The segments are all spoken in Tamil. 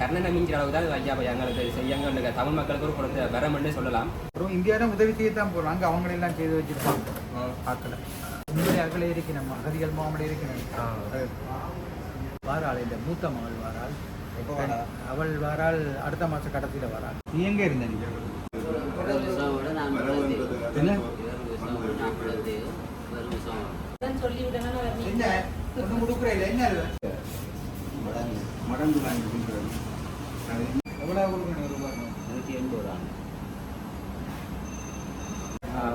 கர்ணனை மிஞ்சிற அளவு தான் ஐயா எங்களுக்கு செய்யங்க தமிழ் மக்களுக்கு ஒரு கொடுத்த வரம்னு சொல்லலாம். அப்புறம் இந்தியாவிடம் உதவி செய்யத்தான் போகிறோம் அங்கே அவங்களெல்லாம் செய்து வச்சுருப்பாங்க. பார்க்கல. உண்மையை அகலே இருக்கணும் அகதிகள் மாமலே இருக்கணும் வாராள் இந்த மூத்த மகள் வாராள். அவள் வாராள் அடுத்த மாதம் கடைசியில் வாராள். நீ எங்கே இருந்த நீ? ஒரு விஷயோட நான் பிறந்தேன். என்ன? விஷயம். சொல்லிவிடணும். என்ன? மடங்கு வாங்கி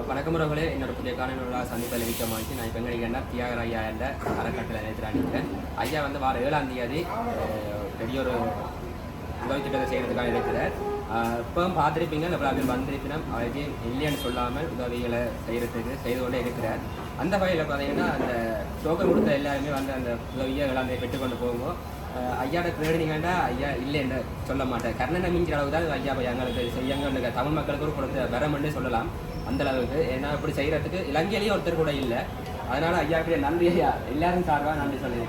வணக்கம் உறவுகளே. என்னோட புதிய காணொலியோட சந்திப்பில் மிக்க நான் இப்போ எங்கே நிற்கிறேன்னா தியாகர் ஐயா என்ற அறக்கட்டளை நினைத்து நிற்கிறேன் ஐயா வந்து வார ஏழாம் தேதி பெரிய ஒரு உதவி திட்டத்தை செய்கிறதுக்காக இருக்கிறார் இப்போ பார்த்துருப்பீங்க. இந்த விழாவில் வந்திருப்பினும் அவருக்கு இல்லைன்னு சொல்லாமல் உதவிகளை செய்கிறதுக்கு செய்து கொண்டே இருக்கிறார். அந்த வகையில் பார்த்தீங்கன்னா அந்த டோக்கன் கொடுத்த எல்லாருமே வந்து அந்த உதவியை எல்லாம் பெற்றுக்கொண்டு போகும்போது ஐயாட தேடினீங்கன்னா ஐயா இல்லைன்னு சொல்ல மாட்டேன் கர்ணனை மிஞ்சிற அளவு தான் ஐயா எங்களுக்கு செய்யங்க தமிழ் மக்களுக்கு ஒரு கொடுத்த வரம்னு சொல்லலாம். அந்த அளவுக்கு. ஏன்னா இப்படி செய்யறதுக்கு இலங்கையிலேயே ஒருத்தர் கூட இல்லை. அதனால ஐயாவுக்கு நன்றி ஐயா. எல்லாரும் சார்பாக நன்றி சொல்லி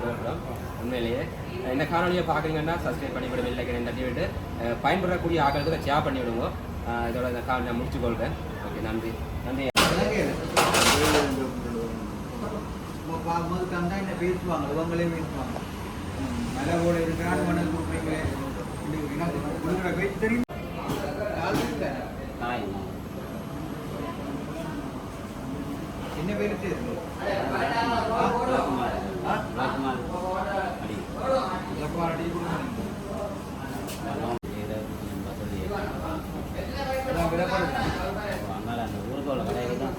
உண்மையிலேயே. இந்த காணொலியை பார்க்குறீங்கன்னா சப்ஸ்கிரைப் பண்ணிவிடும் இல்லை தட்டி விட்டு பயன்படக்கூடிய ஆக்களுக்கு ஷேர் பண்ணிவிடுங்க. இதோட இந்த காணொலி நான் முடிச்சுக்கொள்கிறேன். ஓகே நன்றி. நன்றி முதல் கண்டா என்ன பேசுவாங்க? இவங்களே பேசுவாங்க. மலவோட இருக்கிறான்னு மணல் கொடுப்பீங்களே பேச்சு தெரியும் இருக்கா? என்ன பேர் சேர்ந்து அதனால அந்த தான்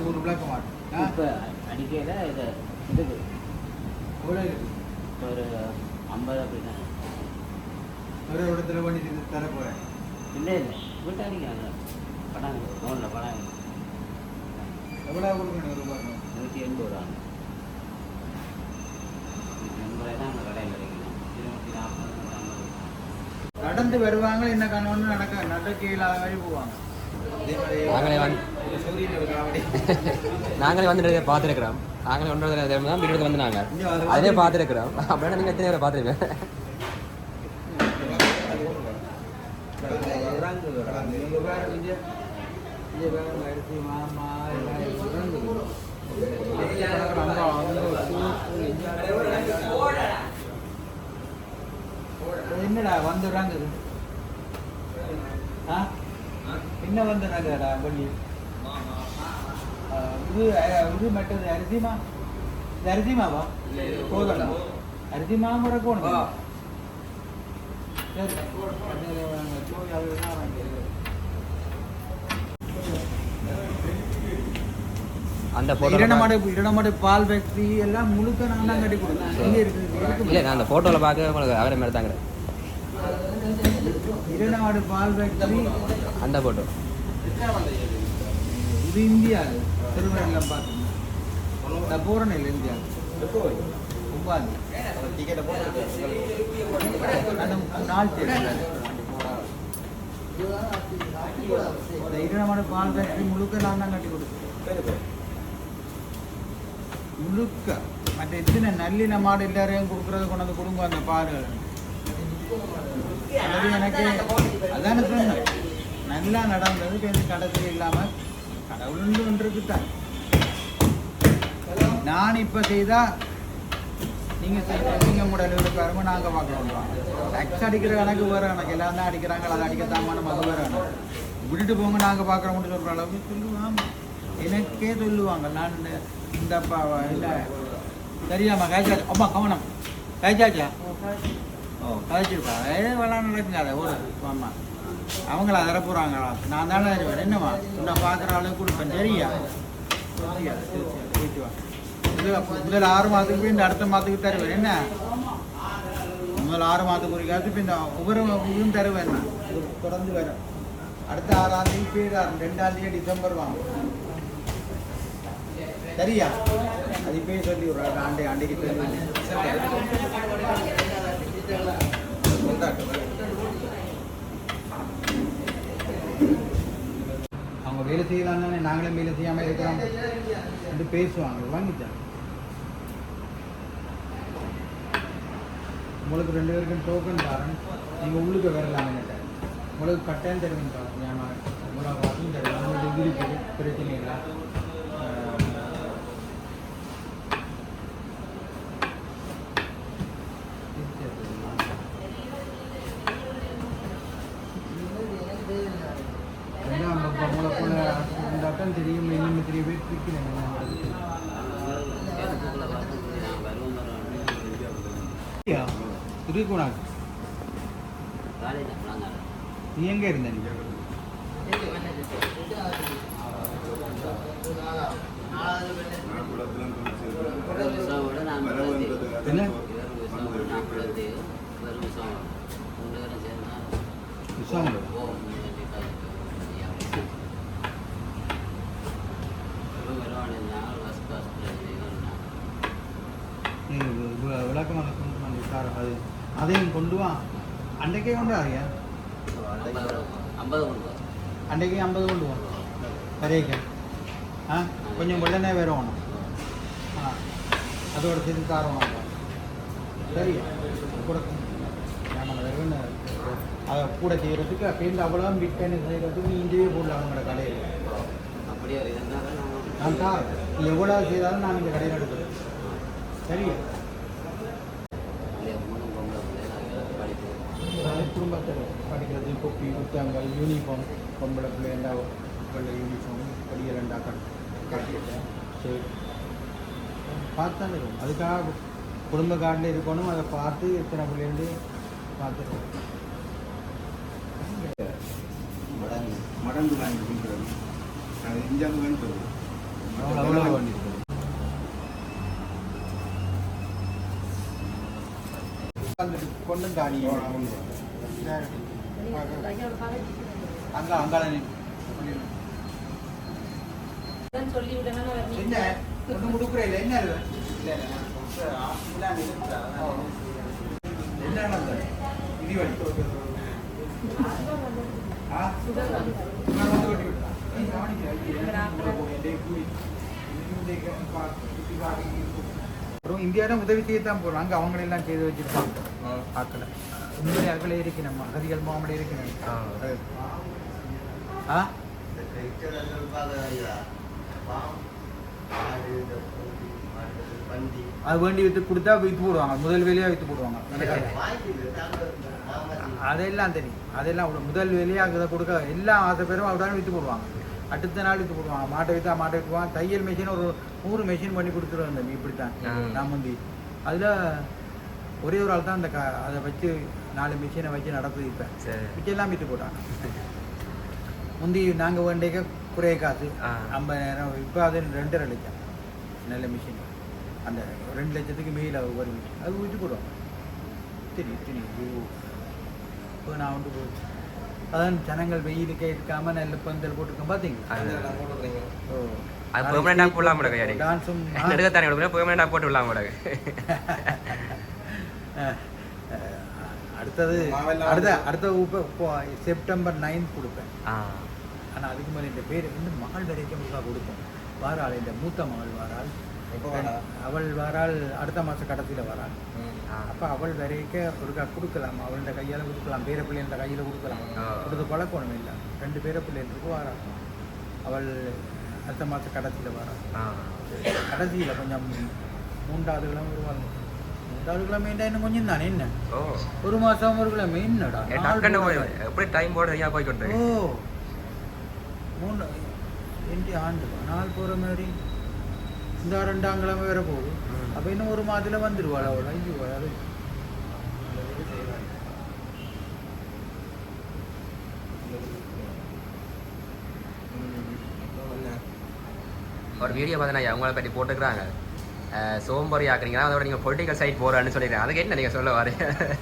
நூறு விளக்க மாட்டேன் இப்ப அடிக்கையில இதை இதுக்கு ஒரு ஐம்பது அப்படி தான். ஒரு இடத்துல பண்ணி இது தர போகிறேன் இல்லை இல்லை. வீட்டு அடிக்காங்க படம் ஃபோனில் படம் எவ்வளோ கொடுக்கணும் ஒரு ரூபாய்? நூற்றி எண்பது ரூபா நடந்து வருவாங்க என்ன கணவன் நடக்க நடக்க இல்லாத மாதிரி போவாங்க. நாங்களே வந்து நாங்களே வந்து பார்த்துருக்குறோம். நாங்களே ஒன்றரை தடவை தான் வீட்டுக்கு வந்து நாங்கள் அதே பார்த்துருக்குறோம். அப்படின்னா நீங்கள் எத்தனை பேரை பார்த்துருக்கேன் என்னடா வந்துடுறாங்க? என்ன வந்துடுறாங்கடா வள்ளி? இது இது மற்றது அரிசிமா இது அரிசிமாவா போதலாம் அரிசிமா முறை போகணும் சரி அது வாங்க. போய் அதுதான் வாங்கிடுறது. அந்த இரணமாடு பால் ஃபேக்டரி எல்லாம் முழுக்க நான் தான் கட்டி கொடுத்தேன் இல்லை நான் அந்த ஃபோட்டோவில் பார்க்க உங்களுக்கு அவரை மாதிரி தாங்க இரணமாடு பால் ஃபேக்டரி அந்த ஃபோட்டோ இது இந்தியா திருவண்ணாமலை பார்த்து நான் போறேன் இல்லை இந்தியா ஒவ்வாது அந்த நாள் தெரியும் இந்த பால் ஃபேக்டரி முழுக்க நான் தான் கட்டி கொடுத்தேன். முழுக்க. மற்ற எத்தனை நல்லின மாடு எல்லாரையும் கொடுக்குறது கொண்டு வந்து கொடுங்க அந்த பால் அது எனக்கு அதான சொன்னேன். நல்லா நடந்தது பேருந்து கடைசி இல்லாமல் கடவுள்னு ஒன்று இருக்குதான் நான் இப்போ செய்தா நீங்கள் செய்ய நீங்கள் உங்களோட இருக்காருமோ நாங்கள் பார்க்கலாம் டேக்ஸ் அடிக்கிற கணக்கு வேறு கணக்கு. எல்லாம் தான் அடிக்கிறாங்க அதை அடிக்கத்தாமான அது வேறு கணக்கு. விட்டுட்டு போங்க நாங்கள் பார்க்குறோம்னு சொல்கிற அளவுக்கு சொல்லுவாங்க. எனக்கே சொல்லுவாங்க. நான் இந்த இந்த இல்லை. சரியாம்மா காய்ச்சாச்சு அம்மா கவனம் காய்ச்சாச்சா ஓ கதைச்சிருப்பா ஏ வெள்ளம் நடக்குங்க ஒரு ஆமாம் அவங்கள தர போகிறாங்களா நான் தானே தருவேன் என்னம்மா? நான் பார்க்குற அளவுக்கு கொடுப்பேன். சரியா? சரி போயிட்டு வா. இது முதல் ஆறு மாதத்துக்கு போய் இந்த அடுத்த மாதத்துக்கு தருவேன். என்ன? முதல் ஆறு மாதத்துக்கு ஒரு காலத்து இப்போ இந்த ஒவ்வொரு இதுவும் தருவேன் நான். தொடர்ந்து வரும். அடுத்த ஆறாம் தேதி பேர் ரெண்டாம் தேதி டிசம்பர் வாங்க. சரியா? அது இப்பயே சொல்லி விட்றேன். ஆண்டை ஆண்டைக்கு சொல்லி அவங்க வேலை செய்யலாம் தானே நாங்களே வேலை செய்யாமல் இருக்கிறோம் என்று பேசுவாங்க வாங்கிட்டேன் உங்களுக்கு ரெண்டு பேருக்கும் டோக்கன் தரேன் நீங்கள் உள்ளுக்கு வரலாம் உங்களுக்கு கட்டாயம் தருவீங்க சார் ஞாபகம் உங்களுக்கு வசதி தருவேன் உங்களுக்கு இருக்குது பிரச்சனை இல்லை அஹ், எல்லாம் நம்ம உங்களை போல இருந்தால் தான் தெரியும் இன்னும் தெரிய பேர் பிரிக்கிறேன் ஃபேஸ்புக்கில் பார்த்து நான் வருவோம் வருவேன் நாங்கள் நீ எங்கே இருந்த நீ என்ன விஷயம் விட நான் குழந்தை ஒரு விஷயம் ரெண்டு பேரும் சேர்ந்தா விஷயம் ஓ நீ வி- வி- விளக்கமாக கொண்டு வந்து சார் அது அதையும் கொண்டு வா அன்றைக்கே கொண்டு வாரியா ஐம்பது கொண்டு அன்றைக்கே ஐம்பது கொண்டு வா வரைக்க ஆ கொஞ்சம் உடனே வரணும் ஆ அதோட சேர்த்து காரணம் சரி கூட ஆமாம் வருவேன் அதை கூட செய்கிறதுக்கு அப்பேருந்து அவ்வளோ விற்பனை செய்கிறதுக்கு நீ இங்கேயே போடல அவங்களோட கடையில் அப்படியே நான் தான் நீ எவ்வளோ செய்தாலும் நான் இந்த கடையில் எடுக்கிறேன் சரியா மூணு பொம்பளை பிள்ளை படிப்பு குடும்பத்தில் படிக்கிறது கொப்பி புத்தகங்கள் யூனிஃபார்ம் பொம்பளை பிள்ளைண்டா வெள்ளை யூனிஃபார்ம் படிய ரெண்டா கட் கட்டிட்டேன் சரி. பார்த்து தான் இருக்கும் அதுக்காக குடும்ப கார்டில் இருக்கணும் அதை பார்த்து எத்தனை பிள்ளைண்டு பார்த்துட்டு மடங்கு வாங்கி கொடுக்குறது. அது இஞ்சாங்க வண்டி கொண்டு தானி அங்கே சொல்லி விடணும் என்ன? ஒன்றும் கொடுக்குற இல்லை. என்ன? இல்லை. என்ன உதவி செய்யத்தான் போகிறோம் அங்கே அவங்களெல்லாம் செய்து வச்சுருப்பாங்க. பார்க்கல. உண்மையிலே அகல இருக்கு நம்ம அகதிகள் முகாமில் இருக்கிறேன். ஆ. அது வேண்டி வித்து கொடுத்தா வித்து போடுவாங்க முதல் வேலையாக வித்து போடுவாங்க அதெல்லாம் தெரியும் அதெல்லாம் முதல் வேலையாக இதை கொடுக்க எல்லா ஆசை பேரும் அப்படிதான் வித்து போடுவாங்க. அடுத்த நாள் வித்து போடுவாங்க மாட்டை வித்தா மாட்டை விற்றுவாங்க தையல் மிஷின் ஒரு நூறு மிஷின் பண்ணி கொடுத்துருவாங்க தம்பி. நான் முந்தி. அதில் ஒரே ஒரு ஆள் தான் அந்த க அதை வச்சு நாலு மிஷினை வச்சு நடத்துது இப்போ. சரி. மிச்செல்லாம் வித்து போட்டாங்க முந்தி நாங்கள் வேண்டிய குறைய காசு. ஐம்பதாயிரம். இப்போ அது ரெண்டரை லட்சம். நல்ல மிஷின் அந்த ரெண்டு லட்சத்துக்கு மேலே ஒரு மிஷின் அது விட்டு போடுவாங்க. தெரியும் ஐயோ. இப்போ நான் வந்து போச்சு. அதான் ஜனங்கள் வெயிலுக்கே இருக்காம நல்ல பந்தல் போட்டுருக்கோம். பார்த்தீங்களா ஓ. அது பெர்மனண்டாக போடலாம் கையாடி. டான்ஸும் போட்டு விடலாம் கூட அடுத்தது அடுத்த அடுத்த இப்போ செப்டம்பர் நைன்த் கொடுப்பேன். ஆனால் அதுக்கு மேலே இந்த பேர் இந்த மகள் வரைக்கும் கொடுப்போம் வாராள் இந்த மூத்த மகள் வாராள். அவள் வாராள் அடுத்த மாதம் கடைசியில் வராள். அப்போ அவள் வரைக்க ஒருக்கா கொடுக்கலாம். அவள்கிட்ட கையால் கொடுக்கலாம் பேர பிள்ளைன்ற கையில் கொடுக்கலாம். கொடுத்து பழக்கணும் இல்லை. ரெண்டு பேர பிள்ளைகளுக்கு வாராள். அவள் அடுத்த மாதம் கடைசியில் வராள். கடைசியில் கொஞ்சம் மூன்றாவது கிழமை வருவாங்க மூன்றாவது கிழமை இன்னும் கொஞ்சம் தானே என்ன ஒரு மாதம் ஒரு கிழமை என்னடா. எப்படி டைம் போட சரியாக போய் கொண்டு ஓ மூணு ரெண்டு ஆண்டு நாள் போகிற மாதிரி இந்த ரெண்டாம் கிழமை வேற போகுது. அப்போ இன்னும் ஒரு மாதத்தில் வந்துடுவாள் அவள் ஐயோ அது ஒரு வீடியோ பார்த்தா அவங்கள பற்றி போட்டுக்கிறாங்க சோம்பேறி ஆக்குறீங்களா? அதோட நீங்கள் பொலிட்டிக்கல் சைட் போகிறேன்னு சொல்லிடுறேன் அதுக்கு என்ன நீங்கள் சொல்ல வரீங்க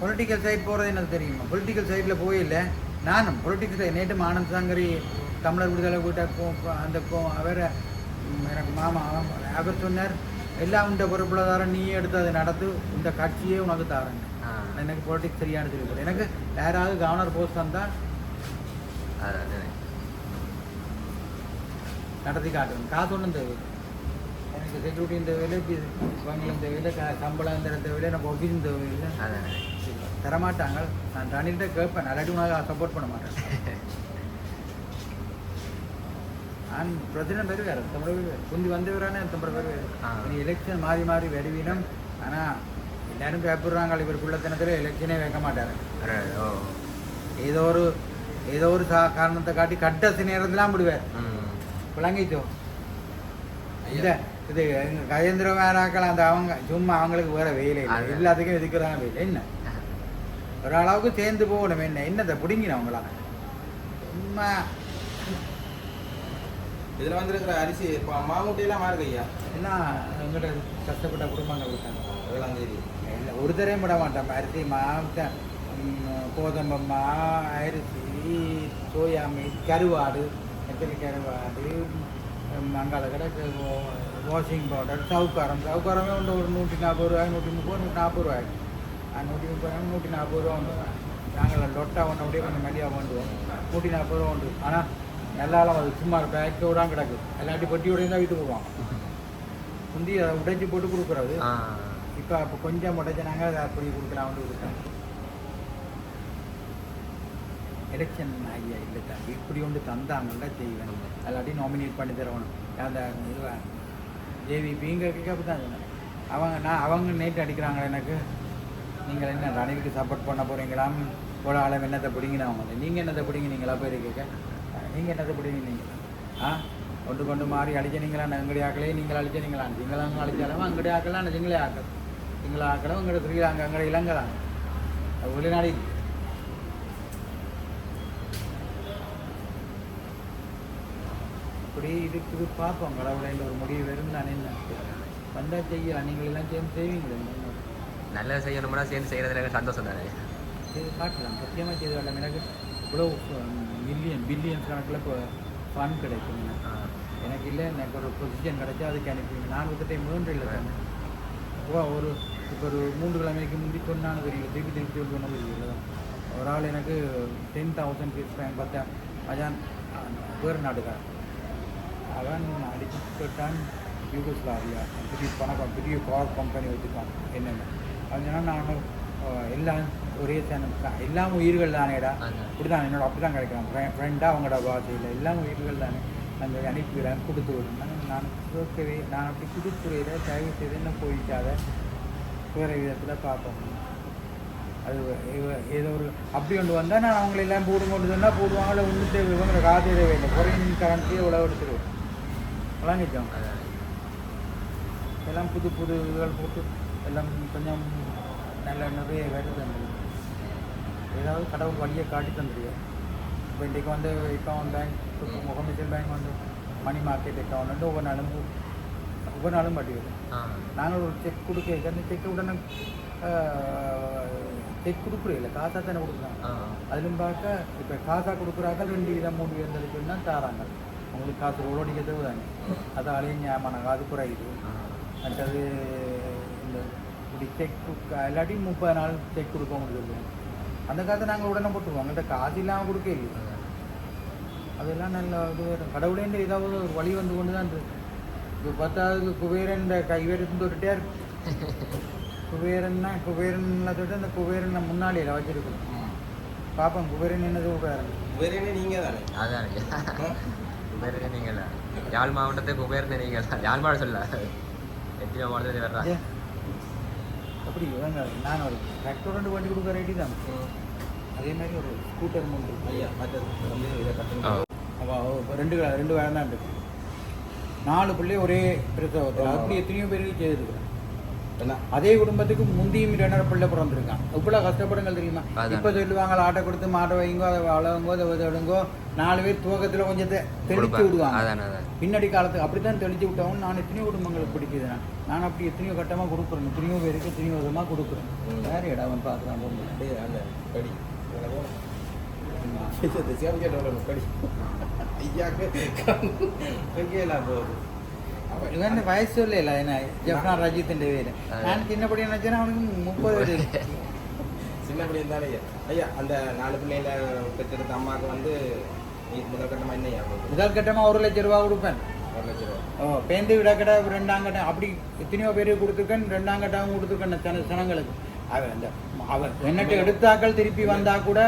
பொலிட்டிக்கல் சைட் போகிறது எனக்கு தெரியுமா? பொலிட்டிக்கல் சைடில் போயில்லை நானும் பொலிட்டிக்கல் சைட் நேற்று ஆனந்த் சங்கரி தமிழர் விடுதலை போ- அந்த அவர் எனக்கு மாமா அவர் சொன்னார் எல்லாம் உண்ட பொறுப்புலதாரம் நீ எடுத்து அதை நடத்து. இந்த கட்சியே உனக்கு தாரேன் எனக்கு பொலிட்டிக்ஸ் சரியான சொல்லி. எனக்கு யாராவது கவர்னர் போஸ்ட் அதான். நடத்தி காட்டுவேன். காசு ஒன்றும் தேவை எனக்கு செக்யூரிட்டி இந்த வேலை இவங்களும் இந்த வேலை சம்பளம் இந்த வேலை நம்ம ஆஃபீஸ் இந்த வேலை தரமாட்டாங்க. நான் ரணில்கிட்ட கேட்பேன். இல்லாட்டி உனக்கு சப்போர்ட் பண்ண மாட்டேன். நான் பிரசிடண்ட் வருவார் தமிழ் வருவார் குந்தி வந்தவரானே தமிழ் ஆ. இனி எலெக்ஷன் மாறி மாறி வருவீனம் ஆனால் எல்லாரும் பயப்படுறாங்க இவர் குள்ளத்தனத்தில் எலெக்ஷனே வைக்க மாட்டார். ஓ. ஏதோ ஒரு ஏதோ ஒரு சா காரணத்தை காட்டி கட்டசி நேரத்துலாம் விடுவார். ம். விளங்கிச்சோ இந்த இது எங்க கஜேந்திர மேராக்கள் அந்த அவங்க சும்மா அவங்களுக்கு வேற அது. எல்லாத்துக்கும் எதுக்குறாங்க வேலை? என்ன? ஒரு அளவுக்கு சேர்ந்து போகணும். என்ன? என்னத்தை பிடிங்கின அவங்களா? சும்மா. இதுல வந்திருக்கிற அரிசி இப்போ மாமூட்டையெல்லாம் மாறுது ஐயா. எல்லாம் எங்கிட்ட கஷ்டப்பட்ட குடும்பங்கள் இருக்காங்க. அதெல்லாம் சரி இல்லை ஒரு தரையும் விட மாட்டோம் அரிசி மாவட்ட கோதம்பம்மா அரிசி சோயா மீன் கருவாடு எத்தனை கருவாடு ம், அங்கால கிடக்கு வாஷிங் பவுடர் சவுக்காரம் சவுக்காரமே உண்டு ஒரு நூற்றி நாற்பது ரூபாய் நூற்றி முப்பது நூற்றி நாற்பது ரூபாய் நூற்றி முப்பது ரூபாய் நூற்றி நாற்பது ரூபா உண்டு நாங்கள் லொட்டா ஒன்று அப்படியே கொஞ்சம் மெல்லியாக கொண்டுவோம் நூற்றி நாற்பது ரூபா உண்டு ஆனால் நல்லாலும் அது சும்மா பேக்கோட கிடக்கு எல்லாட்டி பொட்டியோடையும் தான் விற்று போவாங்க முந்தி அதை உடைச்சி போட்டு கொடுக்குறது இப்போ அப்போ கொஞ்சம் உடைச்சினாங்க அதை அப்படி கொடுக்கலாம்னு கொடுத்தாங்க எலெக்ஷன் ஐயா இல்லை தான் இப்படி ஒன்று தந்தாங்கன்னா செய்வேன் எல்லாத்தையும் நாமினேட் பண்ணி தரணும் அந்த ஜேவிபிங்க அப்படி தான் சொன்னேன். அவங்க நான் அவங்க நேற்று அடிக்கிறாங்களே எனக்கு. நீங்கள் என்ன ரணிலுக்கு சப்போர்ட் பண்ண போகிறீங்களாம் ஒரு ஆளம் என்னத்தை பிடிங்கினவங்க நீங்கள் என்னத்தை பிடிங்கினீங்களா? போய் கேட்க. நீங்கள் என்னத்தை பிடிங்கினீங்க? ஆ? கொண்டு கொண்டு மாறி அடிச்சனீங்களா? எங்கடி ஆக்கலையே நீங்கள் அழிச்சனீங்களா நீங்களாங்க அழிச்சாலும் அங்கடி ஆக்கலாம் நீங்களே ஆக்கல் நீங்களே ஆக்கலாம் உங்களோட ஸ்ரீலங்கா எங்கட இலங்கை தான். வெளிநாடு இல்லை. இப்படி இருக்குது பார்ப்போம். கடவுளையில் ஒரு முடிவு வரும் தானே என்ன? வந்தால் செய்யலாம். நீங்கள் எல்லாம் சேர்ந்து செய்வீங்களே? நல்லது செய்யணும்னா சேர்ந்து செய்கிறதுல எனக்கு சந்தோஷம் தானே? செய்து காட்டலாம் சத்தியமாக செய்து காட்டலாம் எனக்கு இவ்வளோ மில்லியன் பில்லியன்ஸ் கணக்கில் இப்போ ஃபண்ட் கிடைக்கும் எனக்கு. இல்லை எனக்கு ஒரு பொசிஷன் கிடைச்சா அதுக்கு அனுப்பி நான் வந்துட்டு மூன்று இல்லை தானே? ஒரு இப்போ ஒரு மூன்று கிழமைக்கு முந்தி சொன்னான்னு தெரியல திருப்பி திருப்பி ஒன்றும் தெரியல ஒரு ஆள் எனக்கு டென் தௌசண்ட் ஃபீஸ் பார்த்தேன் அதான் வேறு நாட்டுக்காரன் அவன் அடிச்சு கேட்டான் யூகோஸ்லாவியா பெரிய பணம் பெரிய கார் கம்பெனி வச்சுருக்கான். என்னென்ன? அவன் சொன்னா நான் அஹ், எல்லாம் ஒரே சேனம் எல்லாம் உயிர்கள் தானேடா. இப்படி தான் என்னோட அப்படி தான் கிடைக்கிறான் ஃப்ரெண்டாக அவங்களோட பாஷையில் எல்லாம் உயிர்கள் தானே. நாங்கள் அனுப்பிவிடுறேன் கொடுத்து விடுறேன் நான் கேட்கவே நான் அப்படி கொடுத்துறையில தயவு செய்து என்ன போயிட்டாத? வேறு விதத்தில் பார்ப்போம். அது ஏதோ ஒரு அப்படி ஒன்று வந்தால் நான் அவங்களை எல்லாம் போடும் கொண்டு சொன்னால் போடுவாங்களே? ஒன்று தேவை இவங்க காசு தேவை இல்லை குறையும் கரண்ட்லேயே இவ்வளோ எடுத்துருவோம் அதான் எல்லாம் புது புது இதுகள் போட்டு எல்லாம் கொஞ்சம் நல்ல நிறைய வேலை தந்துடும் ஏதாவது கடவுள் வழியை காட்டி தந்துடுவோம் இப்போ இன்றைக்கு வந்து அக்கௌண்ட் பேங்க் முகமிசல் பேங்க் வந்து மணி மார்க்கெட் அக்கௌண்ட் ஒவ்வொரு நாளும் ஒவ்வொரு நாளும் வட்டி வரும் நாங்கள் ஒரு செக் கொடுக்க அந்த செக் உடனே செக் கொடுக்குறீங்கள காசா தானே கொடுக்குறாங்க. அதிலும் பார்க்க இப்போ காசா கொடுக்குறாங்க ரெண்டு விதம் மூணு விதம் இருக்குன்னா தாராங்க. உங்களுக்கு காசு ரோடிக்க தேவைதானே? அதாலேயும் ஞாபகம் காசு குறையுது. மற்றது இந்த இப்படி செக் எல்லாத்தையும் முப்பது நாள் செக் கொடுக்க முடியுது அந்த காசை நாங்கள் உடனே போட்டுருவோம். எங்கள்கிட்ட காசு இல்லாமல் கொடுக்க இல்லையா. அதான். அதெல்லாம் நல்ல இது கடவுளேன்ற ஏதாவது ஒரு வழி வந்து கொண்டு தான் இருக்கு. இப்போ பத்தாவது குபேரன் கைவேறு தொட்டுட்டே இருக்கு. குபேரன்னா குபேரன்ல தொட்டு அந்த குபேரனை முன்னாடியில் வச்சிருக்கணும் பார்ப்போம் குபேரன் என்ன சொல்கிறாரு வேற என்ன நீங்க தானே அதான். குபேரனே நீங்கள் யாழ் மாவட்டத்துக்கு குபேரனே நீங்கள் யாழ் மாவட்டம் சொல்ல. எத்தனை மாவட்டத்தில் வர்றா? அப்படி நான் ஒரு ரெஸ்டாரண்ட் வண்டி கொடுக்க ரெடி தான். அதே மாதிரி ஒரு ஸ்கூட்டர் மூன்று ஐயா இப்போ ரெண்டு ரெண்டு வேலை தான் இருக்கு. நாலு பிள்ளை ஒரே அப்படி எத்தனையோ பேருக்கு செய்திருக்கிறேன் என்ன அதே குடும்பத்துக்கு முந்தியும் ரெண்டரை பிள்ளை பிறந்திருக்கான். இவ்வளோ கஷ்டப்படுங்கள் தெரியுமா. இப்போ சொல்லுவாங்க ஆட்டை கொடுத்து மாட்டை வைங்கோ அதை வளவுங்கோ அதை விடுங்கோ நாலு பேர் துவக்கத்தில் கொஞ்சம் தெ- தெளிச்சு கொடுப்பேன். விடுவாங்க. பின்னாடி காலத்துக்கு அப்படி தான் தெளிச்சு விட்டவங்க நான் எத்தனையோ குடும்பங்களுக்கு பிடிக்குது நான் நான் அப்படி எத்தனையோ கட்டமாக கொடுக்குறேன். எத்தனையோ பேருக்கு எத்தனையோ விதமாக கொடுக்குறேன். வேறு இடம் பார்க்குறான் அப்படியே அந்த படி. ஐயாக்கு போகுது. இவன் வயசு இல்லை என்ன ஜப்னா ரஜித்தின் பேர் நான் சின்னப்படி நினச்சேன்னா அவனுக்கு முப்பது வயசு சின்ன பிள்ளை இருந்தாலே ஐயா அந்த நாலு பிள்ளைங்கள பெற்றெடுத்த அம்மாவுக்கு வந்து முதல் கட்டமாக என்ன முதல் கட்டமாக ஒரு லட்ச ரூபா கொடுப்பேன் ஒரு லட்சம் ரூபா ஓ பேந்து விடக்கடை ரெண்டாம் கட்டம் அப்படி எத்தனையோ பேருக்கு கொடுத்துருக்கேன் ரெண்டாம் கட்டாவும் கொடுத்துருக்கேன் அவன் அந்த அவன் என்னட்டு எடுத்தாக்கள் திருப்பி வந்தா கூட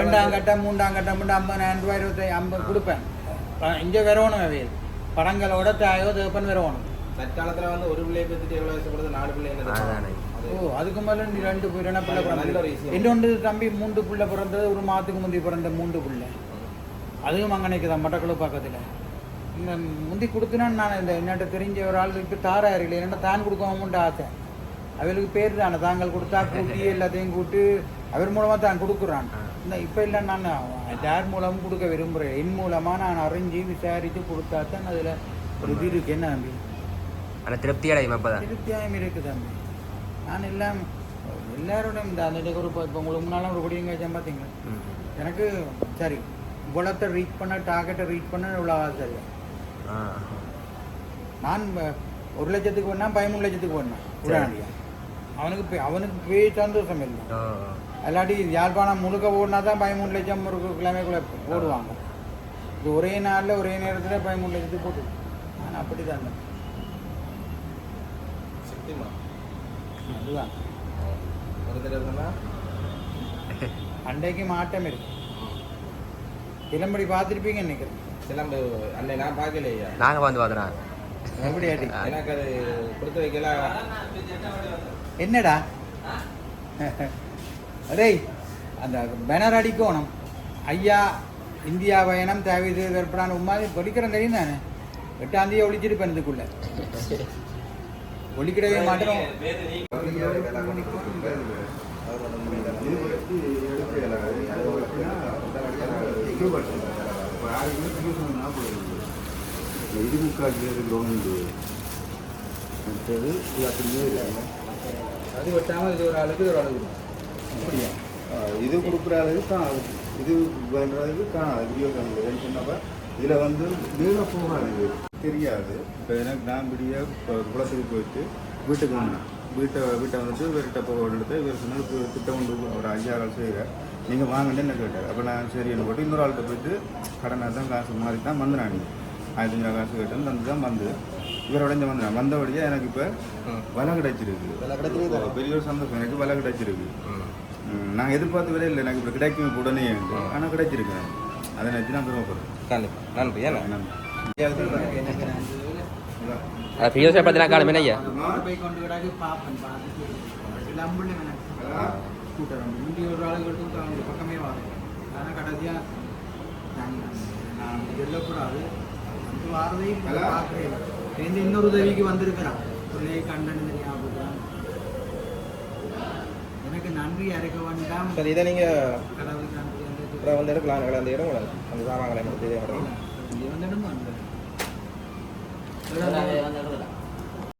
ரெண்டாம் கட்டம் மூன்றாம் கட்டம் ஐம்பதாயிரம் ரூபாய் ஐம்பது கொடுப்பேன் இங்க வரணும் அவையில் படங்களோட தாயோ தேப்பன் வரணும் தற்காலத்துல வந்து ஒரு பிள்ளையை பத்திட்டு எவ்வளவு வயசுப்படுது நாலு பிள்ளை என்ன அதானே. ஓ அதுக்கு மேல நீ ரெண்டு பிள்ளை பிள்ளை விஷயம். இன்னொன்று தம்பி மூன்று பிள்ளை பிறந்தது ஒரு மாதத்துக்கு முந்தி பிறந்த மூன்று பிள்ளை. அதுவும் அங்கனைக்கு தான் மட்டக்குழு பக்கத்தில். இந்த முந்தி கொடுத்தினா நான் இந்த என்னட்ட தெரிஞ்ச ஒரு ஆள் இப்போ தாராரு இல்லை என்னட்ட தான் கொடுக்கணும்னு ஆசை. அவளுக்கு பேர் தானே. தாங்கள் கொடுத்தா கூட்டி எல்லாத்தையும் கூட்டு அவர் மூலமாக தான் கொடுக்குறான். இந்த இப்போ இல்லை நான். யார் மூலமும் கொடுக்க விரும்புகிறேன் என் மூலமாக நான் அறிஞ்சு விசாரித்து கொடுத்தா தான் அதில் ஒரு இது இருக்கு. என்ன தம்பி? ஆனால் திருப்தி அடையும் அப்பதான். திருப்தியாயம் இருக்கு தம்பி. நான் எல்லாம் எல்லாரோடையும் இந்த அந்த ஒரு இப்போ உங்களுக்கு முன்னாலும் ஒரு குடியங்க வச்சேன் பார்த்தீங்களா. எனக்கு சரி இவ்வளோத்தை ரீச் பண்ண டார்கெட்டை ரீச் பண்ண இவ்வளோ சரி. நான் ஒரு லட்சத்துக்கு வேணா பதிமூணு லட்சத்துக்கு வேணா உடனடியாக அவனுக்கு பே- அவனுக்கு போய் சந்தோஷம் இல்லை. இல்லாட்டி யாழ்ப்பாணம் முழுக்க ஓடினா தான் பதிமூணு லட்சம் ஒரு கிழமைக்குள்ள போடுவாங்க. இது ஒரே நாளில் ஒரே நேரத்தில் பதிமூணு லட்சத்துக்கு போட்டு நான் அப்படி தான் அதுதான். ஒரு தடவை சொன்னா? அன்றைக்கு மாற்றம் இருக்கு. இளம்படி பார்த்துருப்பீங்க நினைக்கிறேன். சிலம்பு அன்னை நான் பார்க்கலையா? நாங்கள் வந்து பார்க்குறோம். எப்படி எனக்கு அது கொடுத்து வைக்கல? என்னடா? அதே அந்த பேனர் அடிக்கணும் ஐயா இந்தியா பயணம் தேவை ஏற்படான உமாதி ஒழிக்கிறேன் தெரியும் தானே? எட்டாம் தேதி ஒழிச்சிருப்பேன் இதுக்குள்ள. ஒழிக்கிடவே மாட்டோம் இது முக்கால் கிரவுண்டு மற்றது இது அப்படியே அது வெட்டாமல் இது ஒரு ஆளுக்கு ஒரு ஆளுக்கு அப்படியா? இது கொடுக்குற அளவுக்கு காணாது இது பண்ணுறதுக்கு காணாது வீடியோ காணல சொன்னப்ப இதில் வந்து நீள போகாது. தெரியாது. இப்போ எனக்கு நான் இப்போ குளத்துக்கு போயிட்டு வீட்டுக்கு வந்தேன். வீட்டை வீட்டை வந்துட்டு இவர்கிட்ட போக எடுத்து இவர் இப்போ திட்டம் ஒன்று ஒரு ஐயாயிரம் ஆள் செய்கிறார் நீங்கள் வாங்கன்னு என்ன கேட்டார். அப்போ நான் சரி என்ன போட்டு இன்னொரு ஆள்கிட்ட போயிட்டு கடனாக தான் காசு மாதிரி தான் வந்து நான். ஆயிரத்தி அஞ்சு காசு கேட்டேன் தந்து தான் வந்து. இவரோட இங்கே வந்தேன். வந்தபடியே எனக்கு இப்போ வலை கிடைச்சிருக்கு. வலை கிடைச்சிருக்கு. ஓ, பெரிய ஒரு சந்தோஷம். எனக்கு வலை கிடைச்சிருக்கு. நான் எதிர்பார்த்த விட இல்லை. எனக்கு இப்போ கிடைக்கும் உடனே ஆனால் கிடைச்சிருக்கு எனக்கு. அதை நினச்சி நான் பெருமைப்படுறேன் கண்டிப்பா. நன்றி. ஏன்னா? நன்றி. பிஎஸ்ஐ பற்றினா காலம் ஐயா? போய் கொண்டு கிடாக்கு பார்ப்பேன் பார்த்துட்டு லம்புன்னு கூட்டுறோம் இங்கே ஒரு ஆளுகளுக்கு அவங்க பக்கமே வரும் ஆனால் கடைசியாக நான் சொல்லக்கூடாது. வந்து வாரதையும் பார்க்குறேன். இன்னொரு உதவிக்கு வந்திருக்கிறான். கண்டன் எனக்கு நன்றி அறைக வேண்டாம் சரி இதை நீங்கள் அப்புறம் வந்து எடுக்கலாம் கடை அந்த இடம் கூடாது அந்த சாமான் கடை இதே கடை